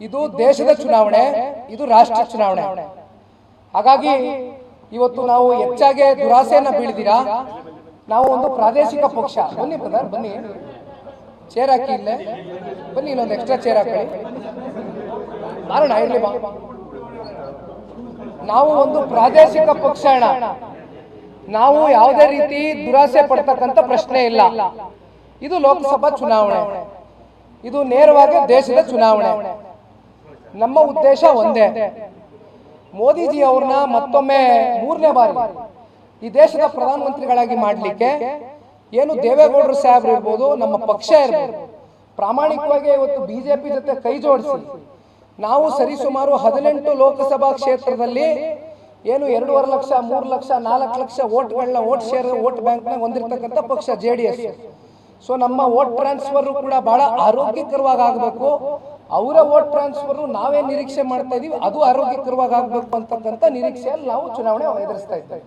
ಇದು ದೇಶದ ಚುನಾವಣೆ, ಇದು ರಾಷ್ಟ್ರ ಚುನಾವಣೆ. ಹಾಗಾಗಿ ಇವತ್ತು ನಾವು ಹೆಚ್ಚಾಗಿ ದುರಾಸೆಯನ್ನ ಬೀಳಿದಿರಾ? ನಾವು ಒಂದು ಪ್ರಾದೇಶಿಕ ಪಕ್ಷ. ಬನ್ನಿ ಬ್ರದರ್ ಬನ್ನಿ. ಚೇರ್ ಹಾಕಿ ಇಲ್ಲೇ. ಬನ್ನಿ ಇನ್ನೊಂದು ಎಕ್ಸ್ಟ್ರಾ ಚೇರ್ ಹಾಕಿ ಮಾರಣ, ಇರ್ಲಿ ನಾವು ಒಂದು ಪ್ರಾದೇಶಿಕ ಪಕ್ಷ ಅಣ್ಣ. ನಾವು ಯಾವುದೇ ರೀತಿ ದುರಾಸೆ ಪಡ್ತಕ್ಕಂಥ ಪ್ರಶ್ನೆ ಇಲ್ಲ. ಇದು ಲೋಕಸಭಾ ಚುನಾವಣೆ. ಇದು ನೇರವಾಗಿ ದೇಶದ ಚುನಾವಣೆ. ನಮ್ಮ ಉದ್ದೇಶ ಒಂದೇ. ಮೋದಿಜಿ ಅವ್ರನ್ನ ಮತ್ತೊಮ್ಮೆ ಮೂರನೇ ಬಾರಿ ಈ ದೇಶದ ಪ್ರಧಾನಮಂತ್ರಿಗಳಾಗಿ ಮಾಡಲಿಕ್ಕೆ ಏನು ದೇವೇಗೌಡರು ಸಾಹೇಬ್ರು ಇರ್ಬೋದು, ನಮ್ಮ ಪಕ್ಷ ಇರ್ಬೋದು, ಪ್ರಾಮಾಣಿಕವಾಗಿ ಇವತ್ತು ಬಿಜೆಪಿ ಜೊತೆ ಕೈ ಜೋಡಿಸಿ ನಾವು ಸರಿಸುಮಾರು ಹದಿನೆಂಟು ಲೋಕಸಭಾ ಕ್ಷೇತ್ರದಲ್ಲಿ ಏನು ಎರಡೂವರೆ ಲಕ್ಷ, ಮೂರು ಲಕ್ಷ, ನಾಲ್ಕು ಲಕ್ಷ ಓಟ್ಗಳನ್ನ ಓಟ್ ಶೇರ್ ಓಟ್ ಬ್ಯಾಂಕ್ನಾಗ ಹೊಂದಿರತಕ್ಕಂಥ ಪಕ್ಷ ಜೆ ಡಿ ಎಸ್. ಸೊ ನಮ್ಮ ಓಟ್ ಟ್ರಾನ್ಸ್ಫರ್ ಕೂಡ ಬಹಳ ಆರೋಗ್ಯಕರವಾಗಿ ಆಗಬೇಕು. ಅವರ ವೋಟ್ ಟ್ರಾನ್ಸ್ಫರ್ ನಾವೇ ನಿರೀಕ್ಷೆ ಮಾಡ್ತಾ ಇದೀವಿ. ಅದು ಆರೋಗ್ಯಕರವಾಗಿ ಆಗ್ಬೇಕು ಅಂತಕ್ಕಂಥ ನಿರೀಕ್ಷೆಯಲ್ಲಿ ನಾವು ಚುನಾವಣೆ ಎದುರಿಸ್ತಾ ಇದ್ದೇವೆ.